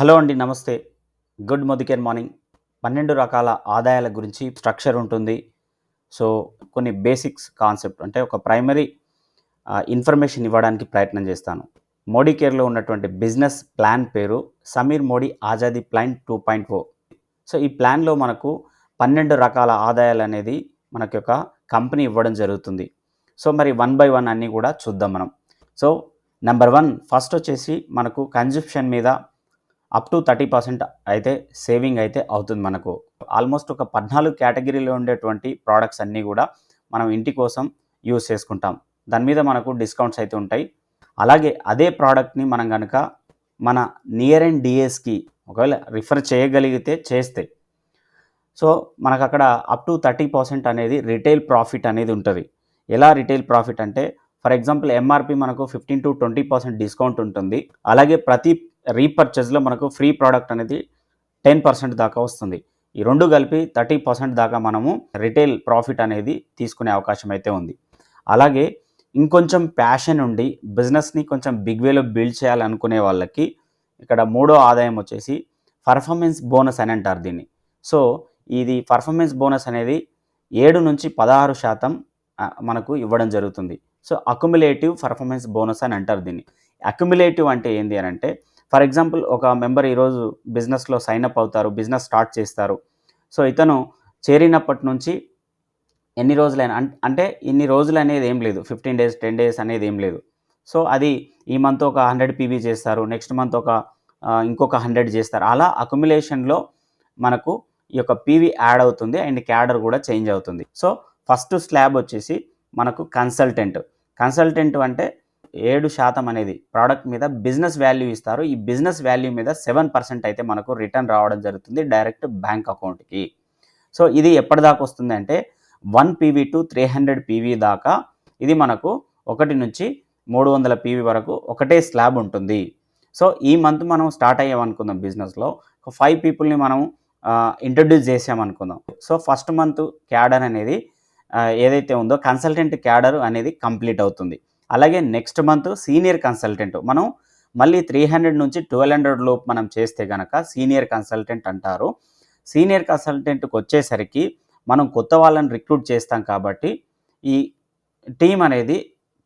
Hello అండి నమస్తే. Good Modicare morning. పన్నెండు రకాల ఆదాయాల గురించి స్ట్రక్చర్ ఉంటుంది. సో కొన్ని బేసిక్స్ కాన్సెప్ట్ అంటే ఒక ప్రైమరీ ఇన్ఫర్మేషన్ ఇవ్వడానికి ప్రయత్నం చేస్తాను. మోడీ కేర్లో ఉన్నటువంటి బిజినెస్ ప్లాన్ పేరు Sameer Modi Azadi plan two point O. So ఈ ప్లాన్లో మనకు పన్నెండు రకాల ఆదాయాలు అనేది మనకి ఒక కంపెనీ ఇవ్వడం జరుగుతుంది. సో మరి వన్ బై వన్ అన్నీ కూడా చూద్దాం మనం. సో నెంబర్ వన్ ఫస్ట్ వచ్చేసి మనకు కన్జంప్షన్ మీద అప్ టు థర్టీ పర్సెంట్ అయితే సేవింగ్ అయితే అవుతుంది మనకు. ఆల్మోస్ట్ ఒక పద్నాలుగు కేటగిరీలో ఉండేటువంటి ప్రోడక్ట్స్ అన్నీ కూడా మనం ఇంటి కోసం యూస్ చేసుకుంటాం. దాని మీద మనకు డిస్కౌంట్స్ అయితే ఉంటాయి. అలాగే అదే ప్రోడక్ట్ని మనం కనుక మన నియర్ అండ్ డిఎస్కి ఒకవేళ రిఫర్ చేయగలిగితే చేస్తే. సో మనకు అక్కడ అప్ టు థర్టీ పర్సెంట్ అనేది రిటైల్ ప్రాఫిట్ అనేది ఉంటుంది. ఎలా రిటైల్ ప్రాఫిట్ అంటే ఫర్ ఎగ్జాంపుల్ ఎంఆర్పి మనకు fifteen to twenty percent discount ఉంటుంది. అలాగే ప్రతి రీపర్చేజ్లో మనకు ఫ్రీ ప్రోడక్ట్ అనేది టెన్ పర్సెంట్ దాకా వస్తుంది. ఈ రెండు కలిపి థర్టీ పర్సెంట్ దాకా మనము రిటైల్ ప్రాఫిట్ అనేది తీసుకునే అవకాశం అయితే ఉంది. అలాగే ఇంకొంచెం ప్యాషన్ ఉండి బిజినెస్ని కొంచెం బిగ్ వేలో బిల్డ్ చేయాలనుకునే వాళ్ళకి ఇక్కడ మూడో ఆదాయం వచ్చేసి పర్ఫార్మెన్స్ బోనస్ అని అంటారు దీన్ని. సో ఇది పర్ఫార్మెన్స్ బోనస్ అనేది ఏడు నుంచి పదహారు శాతం మనకు ఇవ్వడం జరుగుతుంది. సో అక్యుములేటివ్ పర్ఫార్మెన్స్ బోనస్ అని అంటారు దీన్ని. అక్యుములేటివ్ అంటే ఏంటి అని అంటే ఫర్ ఎగ్జాంపుల్ ఒక మెంబర్ ఈరోజు బిజినెస్లో సైన్అప్ అవుతారు బిజినెస్ స్టార్ట్ చేస్తారు. సో ఇతను చేరినప్పటి నుంచి ఎన్ని రోజులైనా అంటే ఇన్ని రోజులు అనేది ఏం లేదు. ఫిఫ్టీన్ డేస్ టెన్ డేస్ అనేది ఏం లేదు. సో అది ఈ మంత్ ఒక హండ్రెడ్ పీవీ చేస్తారు నెక్స్ట్ మంత్ ఒక ఇంకొక హండ్రెడ్ చేస్తారు. అలా అక్యుములేషన్లో మనకు ఈ యొక్క పీవీ యాడ్ అవుతుంది అండ్ క్యాడర్ కూడా చేంజ్ అవుతుంది. సో ఫస్ట్ స్లాబ్ వచ్చేసి మనకు కన్సల్టెంట్ కన్సల్టెంట్ అంటే ఏడు శాతం అనేది ప్రోడక్ట్ మీద బిజినెస్ వాల్యూ ఇస్తారు. ఈ బిజినెస్ వాల్యూ మీద సెవెన్ పర్సెంట్ అయితే మనకు రిటర్న్ రావడం జరుగుతుంది డైరెక్ట్ బ్యాంక్ అకౌంట్కి. సో ఇది ఎప్పటిదాకా వస్తుంది అంటే one PV to three hundred PV దాకా ఇది మనకు ఒకటి నుంచి మూడు వందల పీవీ వరకు ఒకటే స్లాబ్ ఉంటుంది. సో ఈ మంత్ మనం స్టార్ట్ అయ్యామనుకుందాం బిజినెస్లో. ఫైవ్ పీపుల్ని మనం ఇంట్రడ్యూస్ చేసామనుకుందాం సో ఫస్ట్ మంత్ క్యాడర్ అనేది ఏదైతే ఉందో కన్సల్టెంట్ క్యాడర్ అనేది కంప్లీట్ అవుతుంది. అలాగే నెక్స్ట్ మంత్ సీనియర్ కన్సల్టెంట్. మనం మళ్ళీ త్రీ హండ్రెడ్ నుంచి ట్వెల్వ్ హండ్రెడ్ లోపు మనం చేస్తే కనుక సీనియర్ కన్సల్టెంట్ అంటారు. సీనియర్ కన్సల్టెంట్కి వచ్చేసరికి మనం కొత్త వాళ్ళని రిక్రూట్ చేస్తాం కాబట్టి ఈ టీం అనేది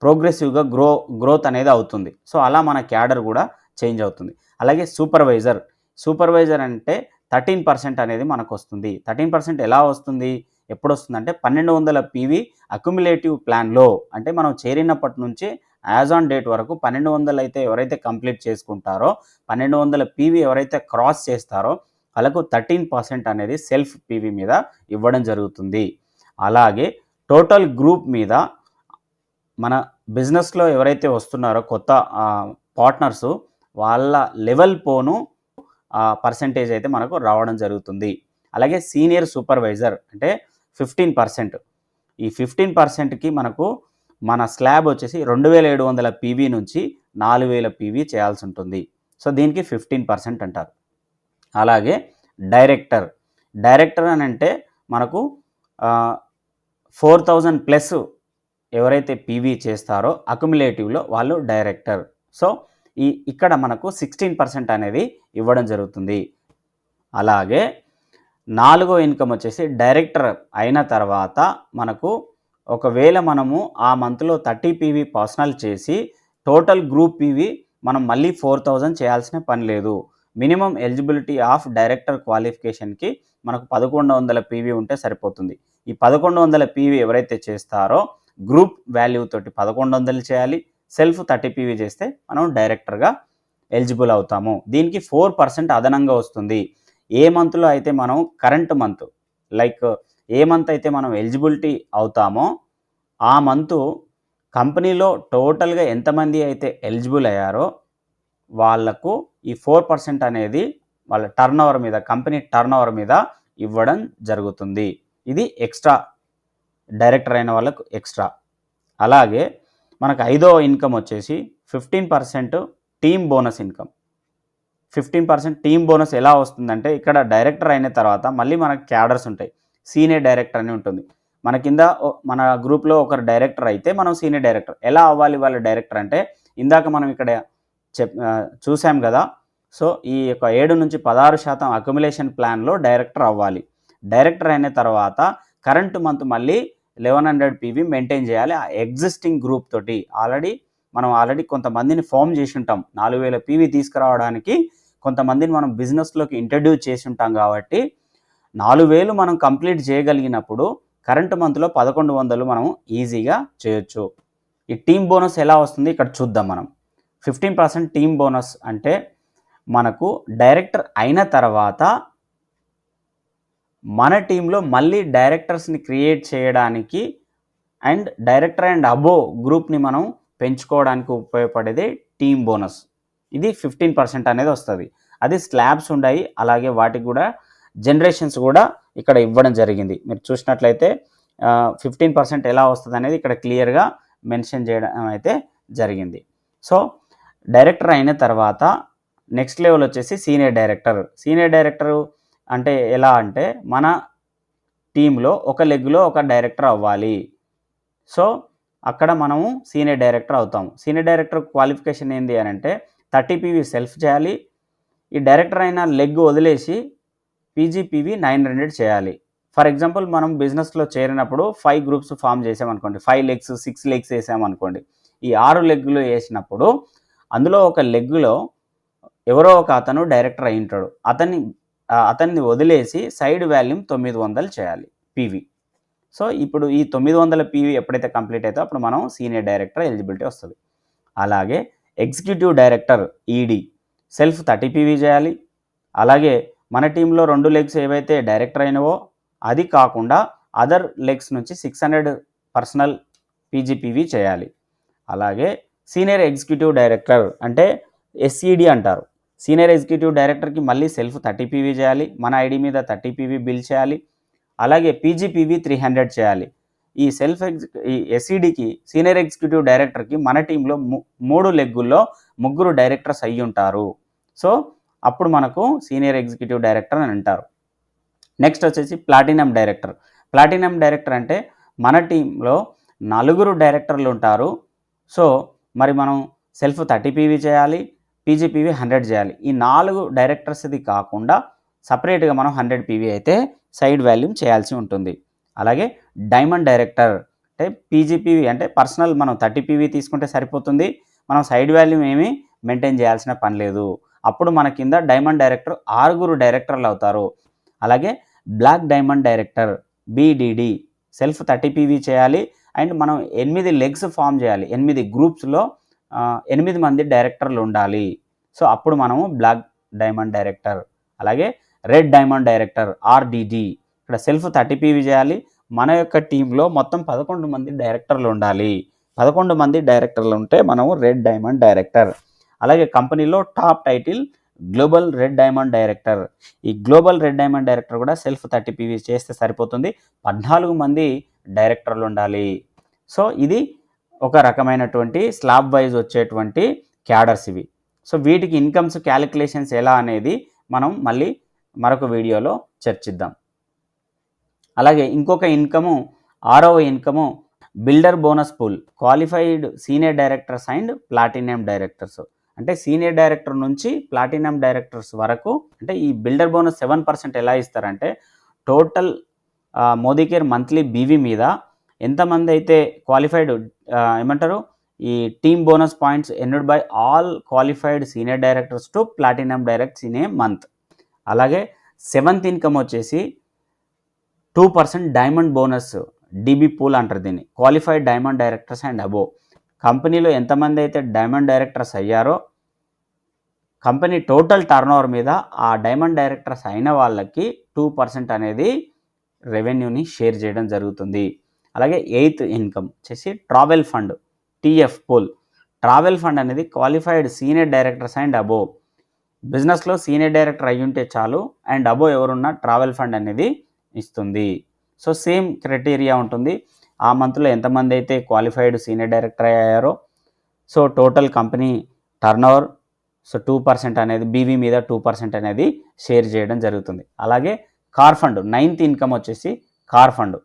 ప్రోగ్రెసివ్గా గ్రో గ్రోత్ అనేది అవుతుంది. సో అలా మన క్యాడర్ కూడా చేంజ్ అవుతుంది. అలాగే సూపర్వైజర్. సూపర్వైజర్ అంటే థర్టీన్ పర్సెంట్ అనేది మనకు వస్తుంది. థర్టీన్ పర్సెంట్ ఎలా వస్తుంది? ఎప్పుడు వస్తుంది అంటే పన్నెండు వందల పీవీ అక్యుములేటివ్ ప్లాన్లో అంటే మనం చేరినప్పటి నుంచి యాజ్ ఆన్ డేట్ వరకు పన్నెండు వందలు అయితే ఎవరైతే కంప్లీట్ చేసుకుంటారో పన్నెండు వందల పీవీ ఎవరైతే క్రాస్ చేస్తారో వాళ్ళకు థర్టీన్ పర్సెంట్ అనేది సెల్ఫ్ పీవీ మీద ఇవ్వడం జరుగుతుంది. అలాగే టోటల్ గ్రూప్ మీద మన బిజినెస్లో ఎవరైతే వస్తున్నారో కొత్త పార్ట్నర్స్ వాళ్ళ లెవెల్ పోను పర్సంటేజ్ అయితే మనకు రావడం జరుగుతుంది. అలాగే సీనియర్ సూపర్వైజర్ అంటే ఫిఫ్టీన్ పర్సెంట్. ఈ ఫిఫ్టీన్ పర్సెంట్కి మనకు మన స్లాబ్ వచ్చేసి రెండు వేల ఏడు వందల పీవీ నుంచి నాలుగు వేల పీవీ చేయాల్సి ఉంటుంది సో దీనికి ఫిఫ్టీన్ పర్సెంట్ అంటారు. అలాగే డైరెక్టర్. డైరెక్టర్ అని అంటే మనకు ఫోర్ థౌజండ్ ప్లస్ ఎవరైతే పీవీ చేస్తారో అక్యుములేటివ్లో వాళ్ళు డైరెక్టర్. సో ఈ ఇక్కడ మనకు సిక్స్టీన్ పర్సెంట్ అనేది ఇవ్వడం జరుగుతుంది. అలాగే నాలుగో ఇన్కమ్ వచ్చేసి డైరెక్టర్ అయిన తర్వాత మనకు ఒకవేళ మనము ఆ మంత్లో థర్టీ పీవీ పర్సనల్ చేసి టోటల్ గ్రూప్ పీవీ మనం మళ్ళీ ఫోర్ థౌజండ్ చేయాల్సిన పని లేదు. మినిమం ఎలిజిబిలిటీ ఆఫ్ డైరెక్టర్ క్వాలిఫికేషన్కి మనకు పదకొండు వందల పీవీ ఉంటే సరిపోతుంది. ఈ పదకొండు వందల పీవీ ఎవరైతే చేస్తారో గ్రూప్ వాల్యూ తోటి పదకొండు వందలు చేయాలి. సెల్ఫ్ థర్టీ పీవీ చేస్తే మనం డైరెక్టర్గా ఎలిజిబుల్ అవుతాము. దీనికి ఫోర్ పర్సెంట్ అదనంగా వస్తుంది. ఏ మంత్లో అయితే మనం current month like a month అయితే మనం ఎలిజిబిలిటీ అవుతామో ఆ మంత్ కంపెనీలో టోటల్గా ఎంతమంది అయితే ఎలిజిబుల్ అయ్యారో వాళ్ళకు ఈ ఫోర్ పర్సెంట్ అనేది వాళ్ళ టర్న్ ఓవర్ మీద కంపెనీ టర్న్ ఓవర్ మీద ఇవ్వడం జరుగుతుంది. ఇది ఎక్స్ట్రా డైరెక్టర్ అయిన వాళ్ళకు ఎక్స్ట్రా. అలాగే మనకు ఐదో ఇన్కమ్ వచ్చేసి fifteen percent team bonus income. Fifteen percent team bonus ఎలా వస్తుందంటే ఇక్కడ డైరెక్టర్ అయిన తర్వాత మళ్ళీ మనకి క్యాడర్స్ ఉంటాయి. సీనియర్ డైరెక్టర్ అని ఉంటుంది. మన కింద ఓ- మన గ్రూప్లో ఒకరు డైరెక్టర్ అయితే మనం సీనియర్ డైరెక్టర్. ఎలా అవ్వాలి వాళ్ళ డైరెక్టర్ అంటే ఇందాక మనం ఇక్కడ చెప్ చూసాం కదా. సో ఈ యొక్క ఏడు నుంచి పదహారు శాతం అక్యుములేషన్ ప్లాన్లో డైరెక్టర్ అవ్వాలి. డైరెక్టర్ అయిన తర్వాత కరెంట్ మంత్ మళ్ళీ లెవెన్ హండ్రెడ్ పీవీ మెయింటైన్ చేయాలి. ఆ ఎగ్జిస్టింగ్ గ్రూప్ తోటి. ఆల్రెడీ మనం ఆల్రెడీ కొంతమందిని ఫామ్ చేసి ఉంటాం. నాలుగు వేల పీవీ తీసుకురావడానికి కొంతమందిని మనం బిజినెస్లోకి ఇంట్రడ్యూస్ చేసి ఉంటాం కాబట్టి నాలుగు వేలు మనం కంప్లీట్ చేయగలిగినప్పుడు కరెంట్ మంత్లో పదకొండు వందలు మనం ఈజీగా చేయొచ్చు. ఈ టీమ్ బోనస్ ఎలా వస్తుంది? ఇక్కడ చూద్దాం మనం. ఫిఫ్టీన్ పర్సెంట్ టీమ్ బోనస్ అంటే మనకు డైరెక్టర్ అయిన తర్వాత మన టీంలో మళ్ళీ డైరెక్టర్స్ని క్రియేట్ చేయడానికి అండ్ డైరెక్టర్ అండ్ అబో గ్రూప్ని మనం పెంచుకోవడానికి ఉపయోగపడేది టీమ్ బోనస్. ఇది ఫిఫ్టీన్ పర్సెంట్ అనేది వస్తుంది. అది స్లాబ్స్ ఉన్నాయి అలాగే వాటికి కూడా జనరేషన్స్ కూడా ఇక్కడ ఇవ్వడం జరిగింది. మీరు చూసినట్లయితే ఫిఫ్టీన్ పర్సెంట్ ఎలా వస్తుంది అనేది ఇక్కడ క్లియర్గా మెన్షన్ చేయడం అయితే జరిగింది. సో డైరెక్టర్ అయిన తర్వాత నెక్స్ట్ లెవెల్ వచ్చేసి సీనియర్ డైరెక్టర్ సీనియర్ డైరెక్టర్ అంటే ఎలా అంటే మన టీంలో ఒక లెగ్లో ఒక డైరెక్టర్ అవ్వాలి. సో అక్కడ మనము సీనియర్ డైరెక్టర్ అవుతాము. సీనియర్ డైరెక్టర్ క్వాలిఫికేషన్ ఏంటి అని అంటే థర్టీ పీవీ సెల్ఫ్ చేయాలి. ఈ డైరెక్టర్ అయిన లెగ్ వదిలేసి పీజీపీవీ నైన్ హండ్రెడ్ చేయాలి. ఫర్ ఎగ్జాంపుల్ మనం బిజినెస్లో చేరినప్పుడు ఫైవ్ గ్రూప్స్ ఫామ్ చేసామనుకోండి. ఫైవ్ లెగ్స్ సిక్స్ లెగ్స్ వేసామనుకోండి. ఈ ఆరు లెగ్లు వేసినప్పుడు అందులో ఒక లెగ్లో ఎవరో ఒక అతను డైరెక్టర్ అయి ఉంటాడు. అతన్ని అతన్ని వదిలేసి సైడ్ వాల్యూమ్ తొమ్మిది వందలు చేయాలి పీవీ. సో ఇప్పుడు ఈ తొమ్మిది వందల పీవీ ఎప్పుడైతే కంప్లీట్ అవుతుందో అప్పుడు మనం సీనియర్ డైరెక్టర్ ఎలిజిబిలిటీ వస్తుంది. అలాగే executive director ED. Self thirty PV చేయాలి. అలాగే మన టీంలో రెండు లెగ్స్ ఏవైతే డైరెక్టర్ అయినవో అది కాకుండా అదర్ లెగ్స్ నుంచి సిక్స్ హండ్రెడ్ పర్సనల్ పీజీపీవీ చేయాలి. అలాగే సీనియర్ ఎగ్జిక్యూటివ్ డైరెక్టర్ అంటే ఎస్ఈడి అంటారు. సీనియర్ ఎగ్జిక్యూటివ్ డైరెక్టర్కి మళ్ళీ సెల్ఫ్ థర్టీ పీవీ చేయాలి. మన ఐడి మీద థర్టీ పీవీ బిల్ చేయాలి. అలాగే పీజీపీవీ త్రీ హండ్రెడ్ చేయాలి. ఈ సెల్ఫ్ ఎగ్జి ఈ ఎస్ఈడికి సీనియర్ ఎగ్జిక్యూటివ్ డైరెక్టర్కి మన టీంలో మూడు లెగ్గుల్లో ముగ్గురు డైరెక్టర్స్ అయ్యి ఉంటారు. సో అప్పుడు మనకు సీనియర్ ఎగ్జిక్యూటివ్ డైరెక్టర్ అని అంటారు. నెక్స్ట్ వచ్చేసి ప్లాటినం డైరెక్టర్ ప్లాటినం డైరెక్టర్ అంటే మన టీంలో నలుగురు డైరెక్టర్లు ఉంటారు. సో మరి మనం సెల్ఫ్ థర్టీ పీవీ చేయాలి పీజీపీవీ హండ్రెడ్ చేయాలి. ఈ నాలుగు డైరెక్టర్స్ది కాకుండా సపరేట్గా మనం హండ్రెడ్ పీవీ అయితే సైడ్ వాల్యూమ్ చేయాల్సి ఉంటుంది. అలాగే డైమండ్ డైరెక్టర్ అంటే పీజీపీవీ అంటే పర్సనల్ మనం థర్టీ పీవీ తీసుకుంటే సరిపోతుంది. మనం సైడ్ వాల్యూ ఏమీ మెయింటైన్ చేయాల్సిన పని లేదు. అప్పుడు మన కింద డైమండ్ డైరెక్టర్ ఆరుగురు డైరెక్టర్లు అవుతారు. అలాగే black diamond director BDD self thirty PV చేయాలి. అండ్ మనం ఎనిమిది లెగ్స్ ఫామ్ చేయాలి. ఎనిమిది గ్రూప్స్లో ఎనిమిది మంది డైరెక్టర్లు ఉండాలి. సో అప్పుడు మనము బ్లాక్ డైమండ్ డైరెక్టర్ అలాగే రెడ్ డైమండ్ డైరెక్టర్ ఆర్డిడి ఇక్కడ సెల్ఫ్ థర్టీ పీవీ చేయాలి. మన యొక్క టీంలో మొత్తం పదకొండు మంది డైరెక్టర్లు ఉండాలి. పదకొండు మంది డైరెక్టర్లు ఉంటే మనము రెడ్ డైమండ్ డైరెక్టర్. అలాగే కంపెనీలో top title global red diamond director. ఈ గ్లోబల్ రెడ్ డైమండ్ డైరెక్టర్ కూడా సెల్ఫ్ థర్టీ పీవీ చేస్తే సరిపోతుంది. పద్నాలుగు మంది డైరెక్టర్లు ఉండాలి. సో ఇది ఒక రకమైనటువంటి స్లాబ్ వైజ్ వచ్చేటువంటి క్యాడర్స్ ఇవి. సో వీటికి ఇన్కమ్స్ క్యాలిక్యులేషన్స్ ఎలా అనేది మనం మళ్ళీ మరొక వీడియోలో చర్చిద్దాం. అలాగే ఇంకొక ఇన్కము ఆరవ income builder bonus pool qualified senior directors and platinum directors. అంటే సీనియర్ డైరెక్టర్ నుంచి ప్లాటినం డైరెక్టర్స్ వరకు అంటే ఈ బిల్డర్ బోనస్ సెవెన్ పర్సెంట్ ఎలా ఇస్తారంటే total Modicare monthly BV మీద ఎంతమంది అయితే క్వాలిఫైడ్ ఏమంటారు? ఈ team bonus points earned by all qualified senior directors to platinum directs in a month. అలాగే సెవెంత్ ఇన్కమ్ వచ్చేసి two percent diamond bonus DB pool అంటారు దీన్ని. Qualified diamond directors and above. కంపెనీలో ఎంతమంది అయితే డైమండ్ డైరెక్టర్స్ అయ్యారో కంపెనీ టోటల్ టర్న్ మీద ఆ డైమండ్ డైరెక్టర్స్ అయిన వాళ్ళకి టూ పర్సెంట్ అనేది రెవెన్యూని షేర్ చేయడం జరుగుతుంది. అలాగే ఎయిత్ ఇన్కమ్ వచ్చేసి travel fund TF pool. Travel fund అనేది qualified senior directors and above. బిజినెస్లో సీనియర్ డైరెక్టర్ అయ్యి ఉంటే చాలు అండ్ అబో ఎవరున్నా ట్రావెల్ ఫండ్ అనేది ఇస్తుంది. సో సేమ్ క్రైటీరియా ఉంటుంది. ఆ మంత్లో ఎంతమంది అయితే క్వాలిఫైడ్ సీనియర్ డైరెక్టర్ అయ్యారో so total company turnover so two percent అనేది బీవీ మీద టూ పర్సెంట్ అనేది షేర్ చేయడం జరుగుతుంది. అలాగే కార్ ఫండ్ నైన్త్ ఇన్కమ్ వచ్చేసి కార్ ఫండ్.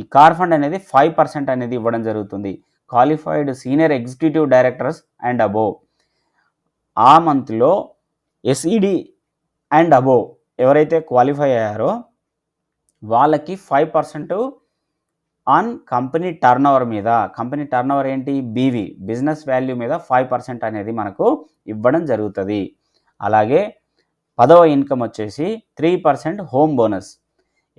ఈ కార్ ఫండ్ అనేది ఫైవ్ పర్సెంట్ అనేది ఇవ్వడం జరుగుతుంది. Qualified senior executive directors and above. ఆ మంత్లో ఎస్ఈడి అండ్ అబోవ్ ఎవరైతే క్వాలిఫై అయ్యారో వాళ్ళకి five percent on company turnover మీద కంపెనీ టర్న్ ఓవర్ ఏంటి? బీవీ బిజినెస్ వాల్యూ మీద ఫైవ్ పర్సెంట్ అనేది మనకు ఇవ్వడం జరుగుతుంది. అలాగే పదవ ఇన్కమ్ వచ్చేసి త్రీ పర్సెంట్ హోమ్ బోనస్.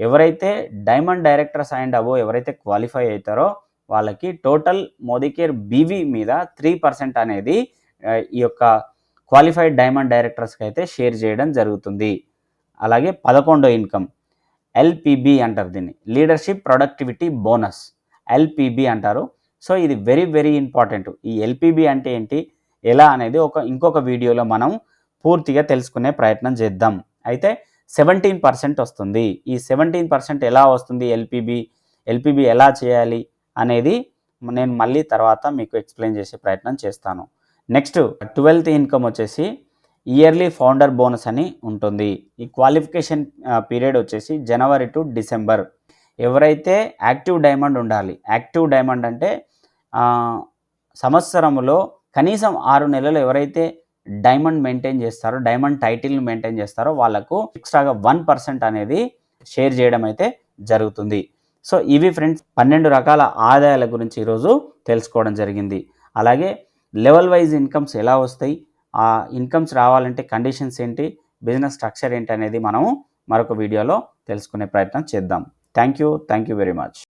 ఎవరైతే డైమండ్ డైరెక్టర్స్ అండ్ అబో ఎవరైతే క్వాలిఫై అవుతారో వాళ్ళకి టోటల్ మోదీకేర్ బీవీ మీద త్రీ పర్సెంట్ అనేది ఈ యొక్క క్వాలిఫైడ్ డైమండ్ డైరెక్టర్స్కి అయితే షేర్ చేయడం జరుగుతుంది. అలాగే పదకొండో ఇన్కమ్. ఎల్పిబి అంటారు దీన్ని. Leadership productivity bonus. ఎల్పిబి అంటారు. సో ఇది వెరీ వెరీ ఇంపార్టెంట్. ఈ ఎల్పిబి అంటే ఏంటి? ఎలా అనేది ఒక ఇంకొక వీడియోలో మనం పూర్తిగా తెలుసుకునే ప్రయత్నం చేద్దాం. అయితే సెవెంటీన్ పర్సెంట్ వస్తుంది. ఈ సెవెంటీన్ పర్సెంట్ ఎలా వస్తుంది ఎల్పిబి? ఎల్పిబి ఎలా చేయాలి అనేది నేను మళ్ళీ తర్వాత మీకు ఎక్స్ప్లెయిన్ చేసే ప్రయత్నం చేస్తాను. నెక్స్ట్ ట్వెల్త్ ఇన్కమ్ వచ్చేసి ఇయర్లీ ఫౌండర్ బోనస్ అని ఉంటుంది. ఈ క్వాలిఫికేషన్ పీరియడ్ వచ్చేసి జనవరి టు డిసెంబర్. ఎవరైతే యాక్టివ్ డైమండ్ ఉండాలి యాక్టివ్ డైమండ్ అంటే సంవత్సరంలో కనీసం ఆరు నెలలు ఎవరైతే డైమండ్ మెయింటైన్ చేస్తారో డైమండ్ టైటిల్ని మెయింటైన్ చేస్తారో వాళ్ళకు ఎక్స్ట్రాగా వన్ పర్సెంట్ అనేది షేర్ చేయడం అయితే జరుగుతుంది. సో ఇవి ఫ్రెండ్స్ పన్నెండు రకాల ఆదాయాల గురించి ఈరోజు తెలుసుకోవడం జరిగింది. అలాగే లెవెల్ వైజ్ ఇన్కమ్స్ ఎలా వస్తాయి ఆ ఇన్కమ్స్ రావాలంటే కండిషన్స్ ఏంటి బిజినెస్ స్ట్రక్చర్ ఏంటి అనేది మనము మరొక వీడియోలో తెలుసుకునే ప్రయత్నం చేద్దాం. Thank you thank you very much.